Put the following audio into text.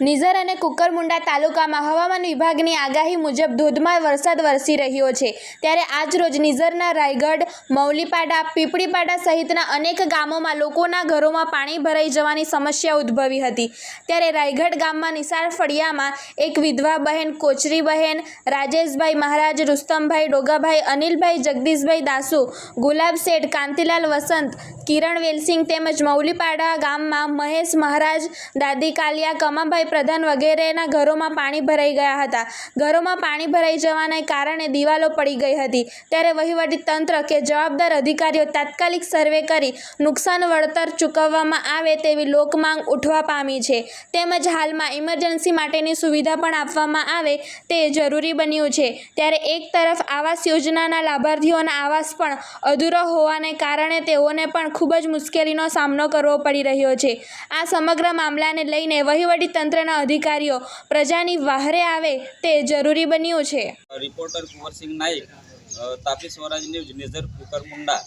નિઝર અને કુકરમુંડા તાલુકામાં હવામાન વિભાગની આગાહી મુજબ ધોધમાર વરસાદ વરસી રહ્યો છે. ત્યારે આજરોજ નિઝરના રાયગઢ, મૌલીપાડા, પીપળીપાડા સહિતના અનેક ગામોમાં લોકોના ઘરોમાં પાણી ભરાઈ જવાની સમસ્યા ઉદ્ભવી હતી. ત્યારે રાયગઢ ગામમાં નિસાર ફળિયામાં એક વિધવા બહેન કોચરી બહેન રાજેશભાઈ મહારાજ, રુસ્તમભાઈ ડોગાભાઈ, અનિલભાઈ, જગદીશભાઈ દાસુ, ગુલાબ શેઠ, કાંતિલાલ વસંત, કિરણ વેલસિંગ તેમજ મૌલીપાડા ગામમાં મહેશ મહારાજ, દાદી કાલિયા, કમાભાઈ પ્રધાન વગેરેના ઘરોમાં પાણી ભરાઈ ગયા હતા. ઘરોમાં પાણી ભરાઈ જવાને કારણે દિવાલો પડી ગઈ હતી. ત્યારે વહીવટી તંત્ર કે જવાબદાર અધિકારીઓ તાત્કાલિક સર્વે કરી નુકસાન વળતર ચૂકવવામાં આવે તેવી લોકમાંગ ઉઠવા પામી છે. તેમજ હાલમાં ઇમરજન્સી માટેની સુવિધા પણ આપવામાં આવે તે જરૂરી બન્યું છે. ત્યારે એક તરફ આવાસ યોજનાના લાભાર્થીઓના આવાસ પણ અધૂરો હોવાને કારણે તેઓને પણ ખૂબ જ મુશ્કેલીનો સામનો કરવો પડી રહ્યો છે. આ સમગ્ર મામલાને લઈને વહીવટી તંત્રના અધિકારીઓ પ્રજાની વહારે આવે તે જરૂરી બન્યું છે. Reporter Kunwarsinh Naik Tapi Swaraj news, Nizar Kukarmunda